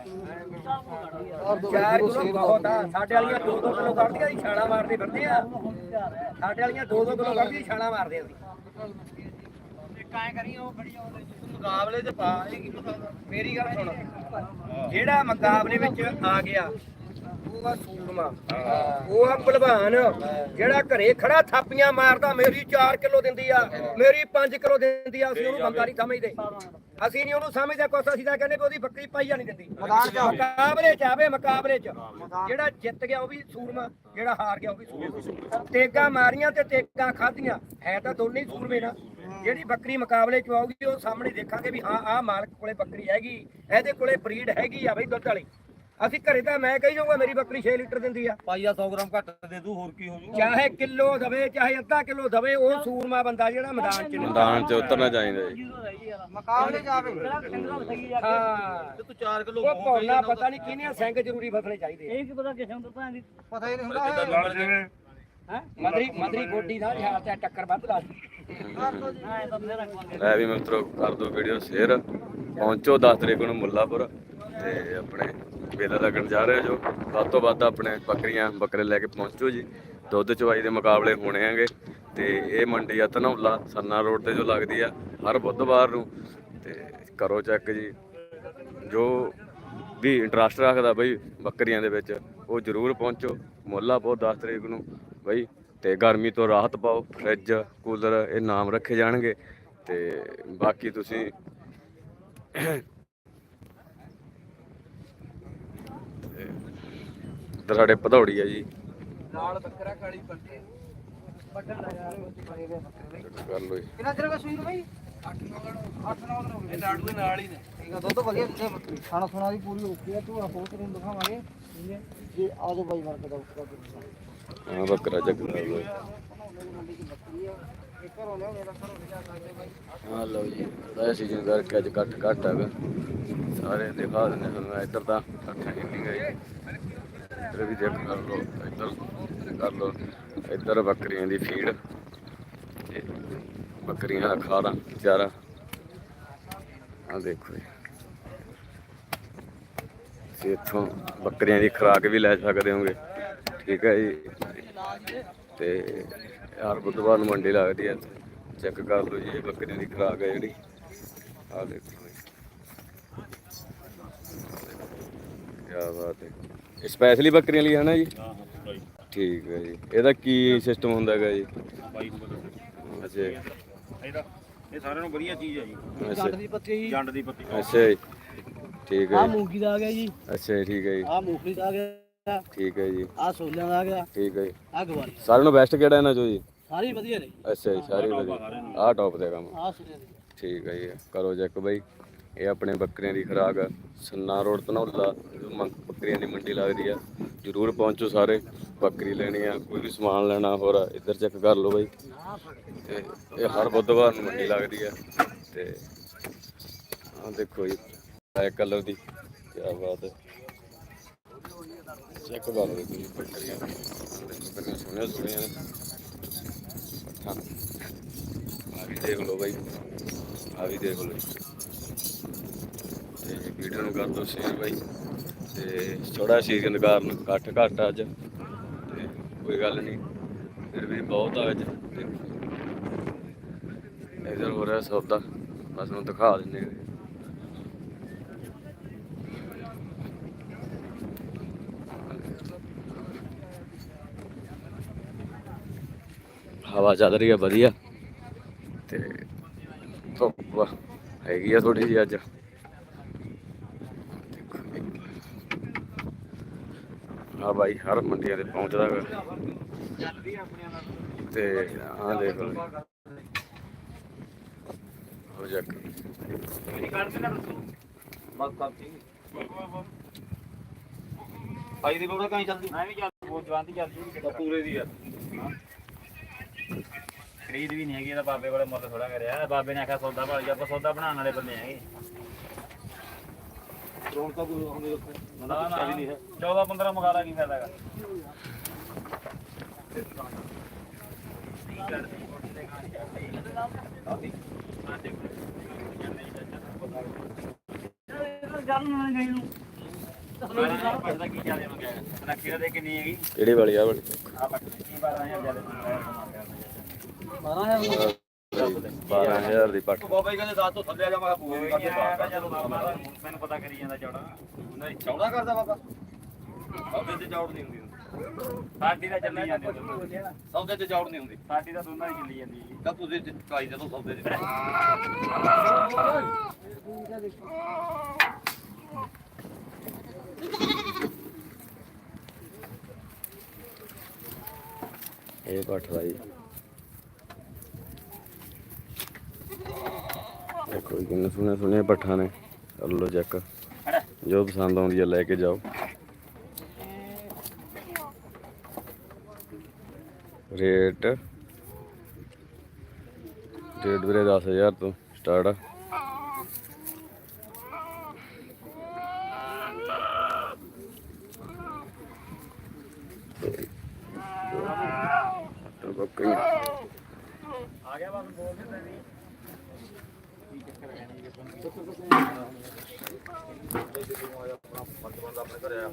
ਕਿਲੋ ਬਹੁਤ ਆ। ਸਾਡੇ ਵਾਲੀਆਂ 2-2 ਕਿਲੋ ਕੱਢਦੀਆਂ ਸੀ ਛਾਲਾ ਮਾਰਦੇ ਫਿਰਦੇ ਆ। ਸਾਡੇ ਵਾਲੀਆਂ 2-2 ਕਿਲੋ ਕੱਢਦੀਆਂ ਛਾਲਾ ਮਾਰਦੇ ਅਸੀਂ। ਕਾਇ ਕਰੀ ਉਹ ਬੜੀ ਮੁਕਾਬਲੇ ਚ ਪਾ ਇਹ ਕੀ ਪਤਾ ਮੇਰੀ ਗੱਲ ਸੁਣ। ਜਿਹੜਾ ਮੁਕਾਬਲੇ ਵਿੱਚ ਆ ਗਿਆ ਉਹ ਆ ਸੂਰਮਾ ਉਹ ਆ ਭਲਵਾਨ ਜਿਹੜਾ ਘਰੇ ਖੜਾ ਥਾਪੀਆਂ ਮਾਰਦਾ ਮੇਰੀ 4 ਕਿਲੋ ਦਿੰਦੀ ਆ ਮੇਰੀ 5 ਕਿਲੋ ਦਿੰਦੀ ਆ ਅਸੀਂ ਉਹਨੂੰ ਬੰਦਾ ਨਹੀਂ ਸਮਝਦੇ। ਅਸੀਂ ਨਹੀਂ ਉਹਨੂੰ ਸਮਝਦੇ ਕੁਛ ਅਸੀਂ ਤਾਂ ਕਹਿੰਦੇ ਵੀ ਉਹਦੀ ਬੱਕਰੀ ਪਾਈਆ ਨਹੀਂ ਦਿੰਦੀ। ਮੁਕਾਬਲੇ ਚ ਆਵੇ ਮੁਕਾਬਲੇ ਚ। ਜਿਹੜਾ ਜਿੱਤ ਗਿਆ ਉਹ ਵੀ ਸੂਰਮਾ ਜਿਹੜਾ ਹਾਰ ਗਿਆ ਉਹ ਵੀ ਸੂਰਮਾ। ਤੇਗਾ ਮਾਰੀਆਂ ਤੇ ਤੇਗਾ ਖਾਧੀਆਂ। ਹੈ ਤਾਂ ਦੋਨੇ ਸੂਰਮੇ ਨਾ। ਜਿਹੜੀ ਬੱਕਰੀ ਮੁਕਾਬਲੇ ਚ ਆਊਗੀ ਉਹ ਸਾਹਮਣੇ ਦੇਖਾਂਗੇ ਵੀ ਹਾਂ ਆਹ ਮਾਲਕ ਕੋਲੇ ਬੱਕਰੀ ਹੈਗੀ ਇਹਦੇ ਕੋਲੇ ਬਰੀਡ ਹੈਗੀ ਆ ਬਈ ਦੁੱਧ ਵਾਲੀ। ਅਸੀਂ ਘਰੇ ਤਾਂ ਮੈਂ ਕਹੀ ਜਾਊਂਗਾ ਮੇਰੀ ਬੱਕਰੀ 6 ਲੀਟਰ ਦਿੰਦੀ ਆ। ਪਾਈਆ 100 ਗ੍ਰਾਮ ਘੱਟ ਦੇ ਦੂ ਹੋਰ ਕੀ ਹੋ ਜੂ? ਚਾਹੇ ਕਿਲੋ ਦਵੇ ਚਾਹੇ ਅੱਧਾ ਕਿਲੋ ਦਵੇ ਉਹ ਸੂਰਮਾ ਬੰਦਾ ਜਿਹੜਾ ਮੈਦਾਨ ਚ ਨੇ ਮੈਦਾਨ 'ਚ ਉਤਰਨਾ ਚਾਹੀਦਾ ਜੀ। ਮੁਕਾਬਲੇ ਜਾਵੇ। ਹਾਂ। ਤੂੰ 4 ਕਿਲੋ ਉਹ ਭੌਲਾ ਪਤਾ ਨਹੀਂ ਕਿਹਨੇ ਸਿੰਘ ਜ਼ਰੂਰੀ ਫਸਣੇ ਚਾਹੀਦੇ ਇਹ ਕੀ ਪਤਾ ਕਿਸੇ ਨੂੰ ਤਾਂ ਪਤਾ ਹੀ ਨਹੀਂ ਹੁੰਦਾ ਨਾਲ ਜਿਵੇਂ ਹੈ? ਮਦਰੀ ਮਦਰੀ ਗੋਡੀ ਦਾ ਹਾਲ ਤੇ ਟੱਕਰ ਵੱਧ ਲਾ ਲੈ ਵੀ ਮਿੱਤਰੋ ਕਰ ਦਿਓ ਵੀਡੀਓ ਸ਼ੇਅਰ। ਪਹੁੰਚੋ 10 ਤਰੀਕ ਨੂੰ ਮੁੱਲਾਪੁਰ ਤੇ ਆਪਣੇ ਮੇਲਾ ਲੱਗਣ ਜਾ ਰਿਹਾ ਜੋ। ਵੱਧ ਤੋਂ ਵੱਧ ਆਪਣੇ ਬੱਕਰੀਆਂ ਬੱਕਰੇ ਲੈ ਕੇ ਪਹੁੰਚੋ ਜੀ। ਦੁੱਧ ਚਵਾਈ ਦੇ ਮੁਕਾਬਲੇ ਹੋਣੇ ਆਂਗੇ ਤੇ ਇਹ ਮੰਡੀ ਆ ਧਨੌਲਾ, ਸੰਨਾ ਰੋਡ ਤੇ ਜੋ ਲੱਗਦੀ ਆ, ਹਰ ਬੁੱਧਵਾਰ ਨੂੰ। ਤੇ ਕਰੋ ਚੈੱਕ ਜੀ। ਜੋ ਵੀ ਇੰਟਰਸਟ ਰੱਖਦਾ ਬਈ ਬੱਕਰੀਆਂ ਦੇ ਵਿੱਚ, ਉਹ ਜ਼ਰੂਰ ਪਹੁੰਚੋ। ਮੁੱਲਾਪੁਰ 10 ਤਰੀਕ ਨੂੰ। ਬਈ ਤੇ ਗਰਮੀ ਤੋਂ ਰਾਹਤ ਪਾਓ। ਫ੍ਰਿਜ, ਕੂਲਰ ਇਹ ਨਾਮ ਰੱਖੇ ਜਾਣਗੇ। ਤੇ ਬਾਕੀ ਤੁਸੀਂ ਇੱਧਰ ਸਾਡੇ ਭਦੌੜੀ ਆ ਜੀ। ਨਾਲ ਬੱਕਰਾ ਕਾਲੀ ਪੱਟੀ ਲਓ ਜੀ। ਕਿੰਨਾ ਚਿਰ ਹੋ ਗਿਆ ਸੂਈ ਨੂੰ ਬਈ 8 9 ਦਿਨ ਇਹ ਲਾਡੂ ਦੇ ਨਾਲ ਹੀ ਨੇ। ਠੀਕ ਆ ਦੁੱਧ ਵਧੀਆ ਦਿੰਦੇ ਬੱਕਰੀ। ਖਾਣਾ ਸੁਣਾ ਦੀ ਪੂਰੀ ਓਕੇ ਆ ਤੂੰ ਹੋਰ ਤੈਨੂੰ ਦਿਖਾਵਾਂਗੇ। ਜੇ ਆ ਜਾਓ ਬਾਈ ਵਰਕ ਦਾ ਉੱਪਰ ਹਾਂ ਬੱਕਰਾ ਕਰ ਲਓ। ਜੀ। ਹਾਂ ਲਓ ਦਾ ਸੀਜ਼ਨ ਕਰਕੇ ਅੱਜ ਘੱਟ ਘੱਟ ਹੈਗਾ ਸਾਰੇ ਦਿਖਾ ਦਿੰਦੇ ਤੁਹਾਨੂੰ। ਇੱਧਰ ਤਾਂ ਇਕੱਠਾ ਹੀ ਨਹੀਂ ਗਏ ਇੱਧਰ ਵੀ ਦੇਖ ਕਰ ਲਓ, ਇੱਧਰ ਕਰ ਲਓ। ਇੱਧਰ ਬੱਕਰੀਆਂ ਦੀ ਫੀਡ ਤੇ ਬੱਕਰੀਆਂ ਦਾ ਖਾਣਾ ਚਾਰਾ। ਆ ਦੇਖੋ ਜੀ। ਇੱਥੋਂ ਬੱਕਰੀਆਂ ਦੀ ਖੁਰਾਕ ਵੀ ਲੈ ਸਕਦੇ ਹੋਗੇ। ਠੀਕ ਹੈ ਜੀ। ਤੇ ਹਰ ਬੁੱਧਵਾਰ ਨੂੰ ਮੰਡੀ ਲੱਗਦੀ ਹੈ। ਚੈੱਕ ਕਰ ਲਓ ਜੀ ਬੱਕਰੀਆਂ ਦੀ ਖੁਰਾਕ ਹੈ ਜਿਹੜੀ। ਆ ਦੇਖੋ ਜੀ। ਕੀ ਬਾਤ ਹੈ। ਸਪੈਸ਼ਲੀ ਬੱਕਰੀਆਂ ਲਈ ਹੈ ਨਾ ਜੀ ਠੀਕ ਹੈ ਜੀ। ਇਹਦਾ ਕੀ ਸਿਸਟਮ ਹੁੰਦਾ ਹੈਗਾ ਜੀ? ਬਾਈ ਨੂੰ ਪਤਾ। ਅੱਛਾ ਇਹਦਾ ਇਹ ਸਾਰਿਆਂ ਨੂੰ ਵਧੀਆ ਚੀਜ਼ ਹੈ ਜੀ। ਅੱਛਾ। ਦੀ ਪੱਤੀ ਜੀ। ਜੰਡ ਦੀ ਪੱਤੀ। ਅੱਛਾ ਜੀ। ਠੀਕ ਆ ਹੈ ਜੀ। ਮੂੰਗੀ ਦਾ ਆ ਗਿਆ ਜੀ। ਅੱਛਾ ਜੀ ਠੀਕ ਹੈ ਜੀ। ਆ ਮੂੰਗਫਲੀ ਦਾ ਆ ਗਿਆ। ਠੀਕ ਹੈ ਜੀ। ਆ ਛੋਲਿਆਂ ਦਾ ਆ ਗਿਆ। ਠੀਕ ਹੈ ਜੀ। ਆ ਗਵਾਰੀ। ਸਾਰਿਆਂ ਨੂੰ ਬੈਸਟ ਕਿਹੜਾ ਇਹਨਾਂ ਚੋਂ ਜੀ? ਸਾਰੀ ਵਧੀਆ ਨੇ ਅੱਛਾ ਜੀ ਸਾਰੇ ਵਧੀਆ। ਆਹ ਟੌਪ ਦੇ ਕੰਮ। ਆ ਠੀਕ ਹੈ ਜੀ। ਕਰੋ ਚੈੱਕ ਬਾਈ। ਇਹ ਆਪਣੇ ਬੱਕਰੀਆਂ ਦੀ ਖੁਰਾਕ ਆ। ਸੰਨਾ ਰੋਡ ਧਨੌਲਾ ਬੱਕਰੀਆਂ ਦੀ ਮੰਡੀ ਲੱਗਦੀ ਆ, ਜਰੂਰ ਪਹੁੰਚੋ ਸਾਰੇ, ਬੱਕਰੀ ਲੈਣੀ ਆ, ਕੋਈ ਵੀ ਸਮਾਨ ਲੈਣਾ ਹੋਰ ਇੱਧਰ ਚੈੱਕ ਕਰ ਲਓ ਬਾਈ। ਤੇ ਇਹ ਹਰ ਬੁੱਧਵਾਰ ਨੂੰ ਮੰਡੀ ਲੱਗਦੀ ਆ, ਤੇ ਆ ਦੇਖੋ ਜੀ ਬਲੈਕ ਕਲਰ ਦੀ ਕੀ ਬਾਤ ਹੈ ਚੈੱਕ ਕਰ ਲਓ ਤੁਸੀਂ ਬੱਕਰੀਆਂ ਬੱਕਰੀਆਂ ਸੋਹਣੀਆਂ ਸੋਹਣੀਆਂ ਨੇ। ਆ ਵੀ ਦੇਖ ਲਓ ਬਾਈ ਆ ਵੀ ਦੇਖ ਲਓ ਵੀਡੀਓ ਨੂੰ ਕਰ ਦਿਓ ਸ਼ੇਅਰ ਬਾਈ। ਤੇ ਥੋੜਾ ਸੀਜ਼ਨ ਕਾਰਨ ਘੱਟ ਘੱਟ ਅੱਜ। ਤੇ ਕੋਈ ਗੱਲ ਨਹੀਂ, ਫਿਰ ਵੀ ਬਹੁਤ ਆ ਅੱਜ। ਇਧਰ ਹੋ ਰਿਹਾ ਸੌਦਾ, ਬਸ ਨੂੰ ਦਿਖਾ ਦਿੰਦੇ ਹਵਾ ਚੱਲ ਰਹੀ ਹੈ ਵਧੀਆ। ਤੇ ਧੁੱਪ ਹੈਗੀ ਆ ਥੋੜੀ ਜਿਹੀ ਅੱਜ। ਬਾਈ ਹਰ ਮੰਡੀਆਂ ਤੇ ਪਹੁੰਚਦਾ ਹੈਗਾ ਤੇ ਆ ਦੇਖ ਲਓ ਹੋ ਜਾ ਬਸ ਕਰਤੀ ਭਾਈ ਦੀ ਬੋੜਾ ਕਹੀਂ ਚੱਲਦੀ? ਮੈਂ ਵੀ ਚੱਲ ਉਹ ਜਵਾਨ ਦੀ ਚੱਲਦੀ ਪੂਰੇ ਦੀ ਯਾਰ ਖਰੀਦ ਵੀ ਨਹੀਂ ਹੈਗੀ ਇਹਦਾ ਬਾਬੇ ਕੋਲੇ ਮੁੱਲ ਥੋੜਾ ਕਰਿਆ। ਬਾਬੇ ਨੇ ਆਖਿਆ ਸੌਦਾ ਭਾਲ ਜੀ ਆਪਾਂ ਸੌਦਾ ਬਣਾਉਣ ਵਾਲੇ ਬੰਦੇ ਹੈਗੇ। ਰੋਣ ਤਾਂ ਕੋਈ ਹੁੰਦੀ ਉੱਥੇ। ਨਾ ਨਾ 14 15 ਮੰਗਾ ਲਾ ਕੀ ਫਾਇਦਾ ਹੈਗਾ ਪਤਾ ਕੀ ਚੱਲੇ ਮੰਗਿਆ ਰੱਖੀ ਦੇ ਕਿੰਨੀ ਹੈਗੀ? ਕਿਹੜੀ ਵਾਲੀ ਆ ਵਾਲੀ? ਆ ਬੱਟ ਕੀ ਬਾਰਾਂ ਹਜ਼ਾਰ ਜ਼ਿਆਦਾ। 12000 ਦੀ ਪੱਟ। ਬਾਬਾ ਜੀ ਕਹਿੰਦੇ ਦਾਤ ਤੋਂ ਥੱਲੇ ਆ ਜਾ ਮੈਂ ਕਿਹਾ ਪੂਰੇ ਦੀ ਬਾਹਰ ਮੈਨੂੰ ਪਤਾ ਕਰੀ ਜਾਂਦਾ ਚੌੜਾ। ਨਹੀਂ ਚੌੜਾ ਕਰਦਾ ਬਾਬਾ। ਸੌਦੇ ਤੇ ਚੌੜ ਨਹੀਂ ਹੁੰਦੀ। ਸਾਡੀ ਤਾਂ ਚੱਲੀ ਜਾਂਦੀ। ਸੌਦੇ ਤੇ ਚੌੜ ਨਹੀਂ ਹੁੰਦੀ। ਸਾਡੀ ਤਾਂ ਦੋਨਾਂ ਦੀ ਚੱਲੀ ਜਾਂਦੀ ਹੈ ਤਾਂ ਤੁਸੀਂ ਤੇ ਕਾਈ ਦੇ ਦੋ ਸੌਦੇ ਦੇ ਇਹ ਪੱਟ ਦਾ ਜੀ ਦੇਖੋ ਜੀ ਕਿੰਨੇ ਸੋਹਣੇ ਸੋਹਣੇ ਪੱਠਾਂ ਨੇ। ਕਰ ਲਓ ਚੈੱਕ ਜੋ ਪਸੰਦ ਆਉਂਦੀ ਹੈ ਲੈ ਕੇ ਜਾਓ। ਰੇਟ। ਰੇਟ ਵੀਰੇ 10000 ਤੋਂ ਸਟਾਰਟ ਆ। ਬੱਕਰੀਆਂ ਆ ਗਿਆ ਬਸ ਬੋਲ ਦੇ ਤੇਰੀ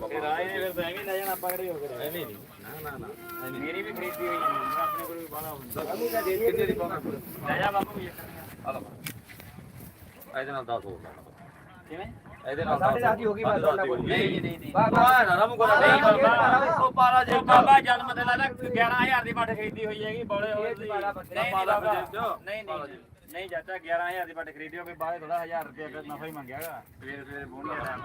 ਫਿਰ ਆਏ ਨੇ ਫਿਰ ਤਾਂ ਐਵੇਂ ਲੈ ਜਾਣਾ ਆਪਾਂ ਕਿਹੜੇ ਹੋ ਗਏ ਐਵੇਂ ਨਹੀਂ ਨਾ ਨਾ ਨਾ ਮੇਰੀ ਵੀ ਖਰੀਦੀ ਹੋਈ ਹੈ ਆਪਣੇ ਕੋਲ ਵੀ ਬਾਹਲਾ ਹੁੰਦਾ ਕਿੰਨੇ ਦੀ ਪਾਉਣਾ ਲੈ ਜਾ ਬਾਪੂ ਜੀ ਆ ਲਓ ਇਹਦੇ ਨਾਲ 10 ਹੋ ਕਿਵੇਂ ਇਹਦੇ ਨਾਲ ਦਸ ਦੀ ਹੋ ਗਈ ਬਸ। ਨਹੀਂ ਨਹੀਂ ਨਹੀਂ ਬਾਬਾ- ਨਾ ਨਾ ਮੁਕਰਾ ਨਹੀਂ ਬਾਬਾ। ਬਾਬਾ ਪਾਰਾ ਜੇ ਉਹ ਬਾਬਾ ਜਦ ਮਤਲਬ ਲਾ 11000 ਦੀ ਪੱਟ ਖਰੀਦੀ ਹੋਈ ਹੈਗੀ ਬੋਲੇ ਹੋਏ ਨਹੀਂ ਪਾਲਾ। ਨਹੀਂ ਨਹੀਂ ਚਾਚਾ 11000 ਦੀ ਪੱਟ ਖਰੀਦੀ ਹੋਵੇ ਬਾਹਲੇ ਥੋੜਾ 1000 ਰੁਪਏ ਦਾ ਨਫਾ ਹੀ ਮੰਗਿਆਗਾ ਸਵੇਰੇ ਸਵੇਰੇ ਬੋਣੀ ਦਾ ਟਾਈਮ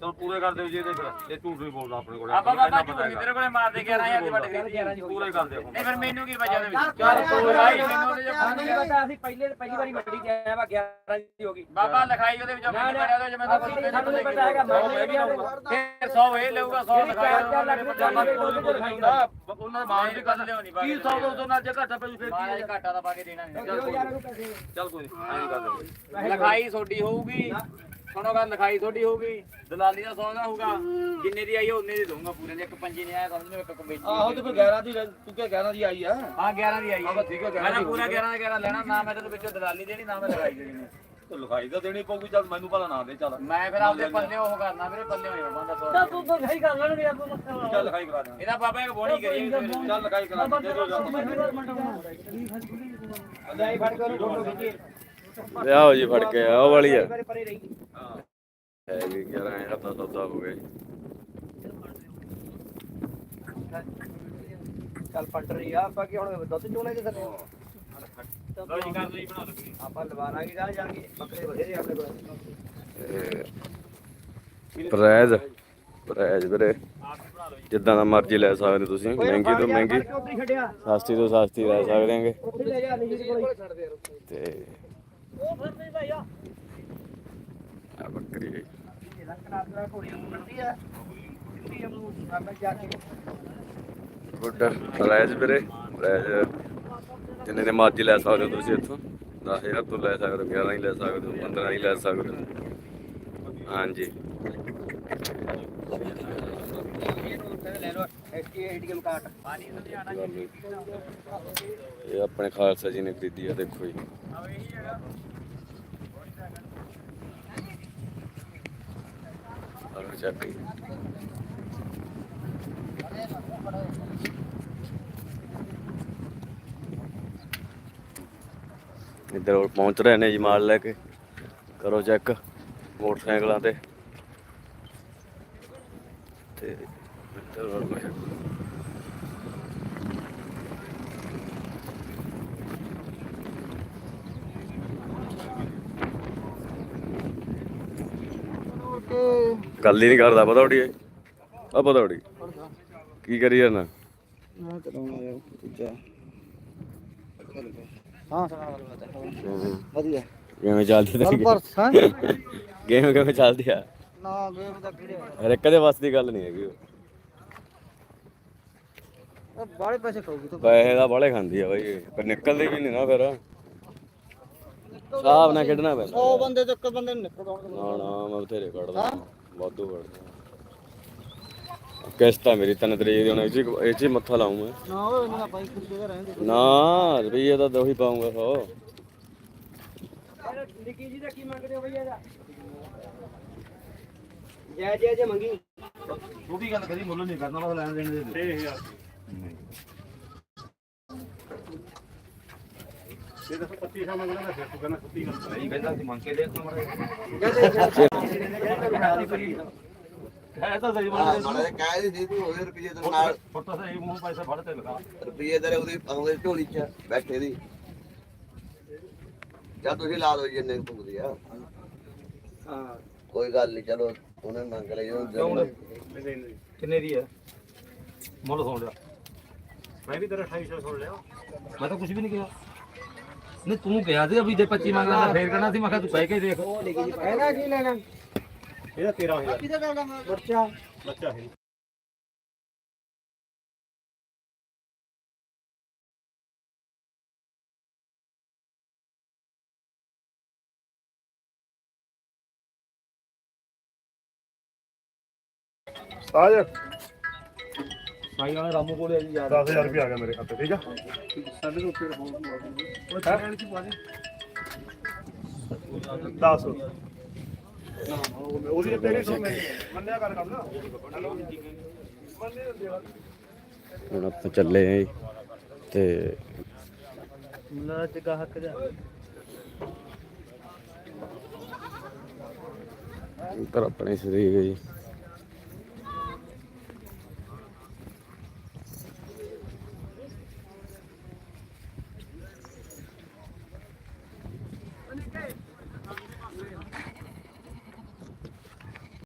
ਚਲ ਪੂਰੇ ਕਰ ਦਿਓ ਜੀ ਇਹਦੇ ਫਿਰ ਇਹ ਝੂਠ ਨਹੀਂ ਬੋਲਦਾ ਆਪਣੇ ਕੋਲ। ਆਪਾਂ ਬਾਬਾ ਝੂਠ ਨਹੀਂ ਤੇਰੇ ਕੋਲੇ ਮਾਰ ਦੇ 11000 ਦੀ ਪੱਟ ਖਰੀਦੀ ਪੂਰੇ ਕਰ ਦਿਓ। ਨਹੀਂ ਫਿਰ ਮੈਨੂੰ ਕੀ ਵਜ੍ਹਾ ਦੇ ਵਿੱਚ? ਚੱਲ ਕੋਈ ਭਾਈ ਮੈਨੂੰ ਉਹਦੇ ਜੋ ਪਤਾ ਅਸੀਂ ਪਹਿਲੇ ਪਹਿਲੀ ਵਾਰੀ ਮੰਡੀ ਤੇ ਆਏ ਵਾ 11 ਦੀ ਹੋ ਗਈ। ਬਾਬਾ ਲਿਖਾਈ ਉਹਦੇ ਵਿੱਚ ਨਾ, ਮਰਿਆ ਉਹਦੇ ਵਿੱਚ ਮੈਂ ਤਾਂ ਨਹੀਂ ਪਤਾ ਹੈਗਾ, ਮੈਂ ਲੈ ਗਿਆ ਫਿਰ 100 ਇਹ ਲਊਗਾ 100 ਲਿਖਾਈ ਚਾਰ ਲੱਖ ਦੇ ਚਾਰ ਲੱਖ ਦੇ ਉਹਦੇ ਕੋਲ ਲਿਖਾਈ ਹੁੰਦਾ। ਉਹਨਾਂ ਦਾ ਮਾਲ ਵੀ ਕਰ ਲਿਆਉਣੀ ਕੀ ਸੌ ਦੋ ਸੌ ਨਾਲ ਜੇ ਘਾਟਾ ਪੈ ਜੂ ਫਿਰ ਕੀ ਘਾਟਾ ਦਾ ਪਾ ਕੇ ਦੇਣਾ ਨਹੀਂ। ਚੱਲ ਕੋਈ ਨਹੀਂ ਕਰ ਦਿਓ ਲਿਖਾਈ ਤੁਹਾਡੀ ਹੋਊਗੀ ਸੁਣੋ ਗੱਲ ਲਿਖਾਈ ਤੁਹਾਡੀ ਹੋਊਗੀ ਦਲਾਲੀ ਦਾ ਸੌਦਾ ਹੋਊਗਾ ਜਿੰਨੇ ਦੀ ਆਈ ਉਹਨੇ ਦੀ ਦਊਂਗਾ ਪੂਰੇ ਦੇ ਇੱਕ ਪੰਜੀ ਨੇ ਆਇਆ ਸਮਝ ਲਓ ਇੱਕ ਕਮੇਟੀ ਆਹੋ ਤੇ ਫਿਰ 11 ਦੀ ਤੂੰ ਕਿ 11 ਦੀ ਆਈ ਆ ਹਾਂ 11 ਦੀ ਆਈ ਬਸ ਠੀਕ ਹੈ, 11 ਮੈਂ ਦੀ ਪੂਰਾ 11 ਦਾ 11 ਲੈਣਾ ਨਾ ਮੈਂ ਤੈਨੂੰ ਵਿੱਚੋਂ ਦਲਾਲੀ ਦੇਣੀ ਨਾ ਮੈਂ ਲਗਾਈ ਦੇਣੀ ਲਿਖਾਈ ਤਾਂ ਦੇਣੀ ਪਊਗੀ ਚੱਲ ਮੈਨੂੰ ਭਲਾ ਨਾ ਦੇ ਚੱਲ ਮੈਂ ਫਿਰ ਆਪਦੇ ਪੱਲੇ ਉਹ ਕਰਨਾ ਵੀਰੇ ਪੱਲੇ ਹੋਏ ਬੰਦਾ ਸੌ ਤੂੰ ਤਾਂ ਸਹੀ ਕਰ ਲੈਣਗੇ ਆਪਾਂ ਮੱਥਾ ਚੱਲ ਲਿਖਾਈ ਕਰਾ ਦੇ ਇਹਦਾ ਬਾਬਾ ਇੱਕ ਬੋਣੀ ਕਰੀ ਚੱਲ ਲਿਖਾਈ ਕਰਾ ਦੇ ਲਿਆਓ ਜੀ ਫੜ ਕੇ ਆਹ ਵਾਲੀ ਆ। ਹੈ ਵੀ 11000 ਦਾ ਸੌਦਾ ਹੋ ਗਿਆ ਜੀ। ਚੱਲ ਪੱਟ ਰਹੀ ਆ ਆਪਾਂ ਕੀ ਹੁਣ ਦੁੱਧ ਚੋਣੇ ਦੇ ਥੱਲੇ ਲੋ ਜੀ ਕਰ ਜੀ ਬਣਾ ਲਓ ਆਪਾਂ ਲਵਾਣਾ ਕੀ ਗਾਹ ਜਾਣਗੇ? ਬੱਕਰੇ ਬਥੇਰੇ ਆਪਣੇ ਕੋਲ। ਪ੍ਰਾਈਜ਼ ਪ੍ਰਾਈਜ਼ ਵੀਰੇ। ਜਿੱਦਾਂ ਦਾ ਮਰਜ਼ੀ ਲੈ ਸਕਦੇ ਤੁਸੀਂ। ਮਹਿੰਗੀ ਤੋਂ ਮਹਿੰਗੀ। ਸਸਤੀ ਤੋਂ ਸਸਤੀ ਲੈ ਸਕਦੇ ਦੇ ਤੇ ਆ। ਬੱਕਰੀ। ਹੈ। ਗੁੱਡ। ਪ੍ਰਾਈਜ਼ ਵੀਰੇ। ਪ੍ਰਾਈਜ਼ ਜਿੰਨੇ ਦੇ ਮਰਜ਼ੀ ਲੈ ਸਕਦੇ ਹੋ ਤੁਸੀਂ ਇੱਥੋਂ। 10000 ਤੋਂ ਲੈ ਸਕਦੇ ਹੋ 11 ਹੀ ਲੈ ਸਕਦੇ ਹੋ 15 ਹੀ ਲੈ ਸਕਦੇ ਹੋ। ਹਾਂਜੀ। ਇਹ ਆਪਣੇ ਖਾਲਸਾ ਜੀ ਨੇ ਖਰੀਦੀ ਆ, ਦੇਖੋ ਜੀ। ਆਹ ਚੱਕ ਇੱਧਰ ਪਹੁੰਚ ਰਹੇ ਨੇ ਜੀ ਮਾਲ ਲੈ ਕੇ। ਕਰੋ ਚੈੱਕ ਮੋਟਰਸਾਈਕਲਾਂ ਤੇ। ਤੇ ਗੱਲ ਹੀ ਨਹੀਂ ਕਰਦਾ ਪਤੌੜੀ ਇਹ? ਆ ਪਤੌੜੀ ਕੀ ਕਰੀ ਜਾਣਾ ਮੈਂ ਚਲਾਉਣਾ ਯਾਰ ਦੂਜਾ। ਹਾਂ। ਸੁਣਾ ਵਧੀਆ। ਕਿਵੇਂ ਚੱਲਦੀ ਤੇਰੀ ਗੇਮ ਕਿਵੇਂ ਚੱਲਦੀ ਆ? ਨਾ ਗੇਮ ਦਾ ਕਿਹੜੇ ਹਰ ਇੱਕ ਦੇ ਵੱਸ ਦੀ ਗੱਲ ਨਹੀਂ ਹੈਗੀ ਉਹ। ਉਹ ਬਾਹਲੇ ਪੈਸੇ ਖਾਊਗੀ ਤੂੰ। ਪੈਸੇ ਦਾ ਬਾਲੇ ਖਾਂਦੀ ਆ ਬਾਈ ਪਰ ਨਿਕਲਦੀ ਵੀ ਨਹੀਂ ਨਾ ਫਿਰ। ਹਿਸਾਬ ਨਾਲ ਖੇਡਣਾ ਪੈਂਦਾ। 100 ਬੰਦੇ ਤੇ ਇੱਕ ਬੰਦੇ ਨੂੰ ਨਿਕਲ ਆਉਣਗੇ ਨਾ ਨਾ ਮੈਂ ਬਥੇਰੇ ਕੱਢਦਾ। ਵਾਧੂ ਕੱਢਦਾ। ਕਿਸ਼ਤਾ ਮੇਰੀ ਤਿੰਨ ਤਰੀਕ ਦੀ ਹੁਣ ਇਹ 'ਚ ਹੀ- ਇਹ ਚ ਹੀ ਮੱਥਾ ਲਾਉਂ ਮੈਂ ਨਾ ਉਹ ਇਹਨਾਂ ਦਾ ਬਾਈ ਦੇ ਰਹਿੰਦੇ। ਨਾ ਰੁਪਈਏ ਤਾਂ ਦੋ ਹੀ ਪਾਉਂਗਾ ਸੋ ਨਿੱਕੀ ਜੀ ਦਾ ਕੀ ਮੰਗਦੇ ਹੋ ਭਈਆ ਦਾ ਜੈ ਜੈ ਜੈ ਮੰਗੀ। ਉਹ ਵੀ ਗੱਲ ਕਰੀ ਮੁੱਲ ਨਹੀਂ ਕਰਨਾ ਬਸ ਲੈਣ ਦੇਣ ਦੇ ਦੇ। 6000 ਇਹ ਦੱਸ 25 ਮੰਗਣਾ ਮੈਂ ਫਿਰ ਤੂੰ ਕਹਿੰਦਾ 30 ਗੱਲ ਨਹੀਂ ਕਹਿੰਦਾ ਸੀ ਮੰਗ ਕੇ ਦੇਖ ਤੁਮਰੇ ਹੈ ਤਾਂ ਸਹੀ ਨਾਲੇ ਕਹਿ ਦੀ ਸੀ ਤੂੰ ਉਹਦੇ ਰੁਪਏ ਦੇ ਨਾਲ। ਫੋਟੋ ਸਹੀ ਮੂੰਹ ਪੈਸੇ ਫੜ ਤੇ ਲਗਾ। ਰੁਪਏ ਦੇ ਉਹਦੇ ਉਹਦੇ ਝੋਲੀ ਚ ਬੈਠੇ ਦੀ। ਜਾਂ ਤੁਸੀਂ ਲਾ ਲਓ ਜਿੰਨੇ ਕੁ ਪੁੱਗਦੀ ਆ। ਹਾਂ। ਕੋਈ ਗੱਲ ਨਹੀਂ ਚਲੋ। ਉਹਨੇ ਮੰਗ ਲਈ ਉਹਨੂੰ ਕਿੰਨੇ ਦੀ ਹੈ ਮੁੱਲ ਸੁਣ ਲਿਆ। ਮੈਂ ਵੀ ਤੇਰਾ 2800 ਸੁਣ ਲਿਆ। ਮੈਂ ਤਾਂ ਕੁਝ ਵੀ ਨਹੀਂ ਕਿਹਾ। ਨਹੀਂ ਤੂੰ ਕਿਹਾ ਸੀ ਵੀ ਜੇ 25 ਮੰਗਦਾ ਤਾਂ ਫੇਰ ਕਹਿਣਾ ਸੀ। ਮੈਂ ਕਿਹਾ ਤੂੰ ਕਹਿ ਕੇ ਦੇਖ। ਕਹਿਣਾ ਕੀ ਲੈਣਾ? ਇਹਦਾ 13000 ਕਿਹਦਾ ਕਰਦਾ ਬੱਚਾ ਬੱਚਾ ਹੈ। ਆ ਜਾ। ਸਾਈ ਵਾਲੇ ਰਾਮੂ ਕੋਲੇ ਆ ਜੀ ਯਾਰ। 10000 ਰੁਪਏ ਆ ਗਿਆ ਮੇਰੇ ਖਾਤੇ ਠੀਕ ਆ? ਸਾਡੇ ਕੋਲ ਫਿਰ ਹੋਰ ਦਸ। ਉਹਦੀ ਤੇਰੀ ਸੋ ਮੰਨਿਆ ਕਰ ਕੰਮ ਨਾ। ਹੈਲੋ। ਮੰਨੇ ਦੇਵਾ ਹੁਣ ਆਪਾਂ ਚੱਲੇ ਆਂ ਜੀ ਤੇ ਨਾ ਜਗਾ ਹੱਕ ਜਾ। ਉੱਧਰ ਆਪਣੇ ਸਰੀਰ ਜੀ।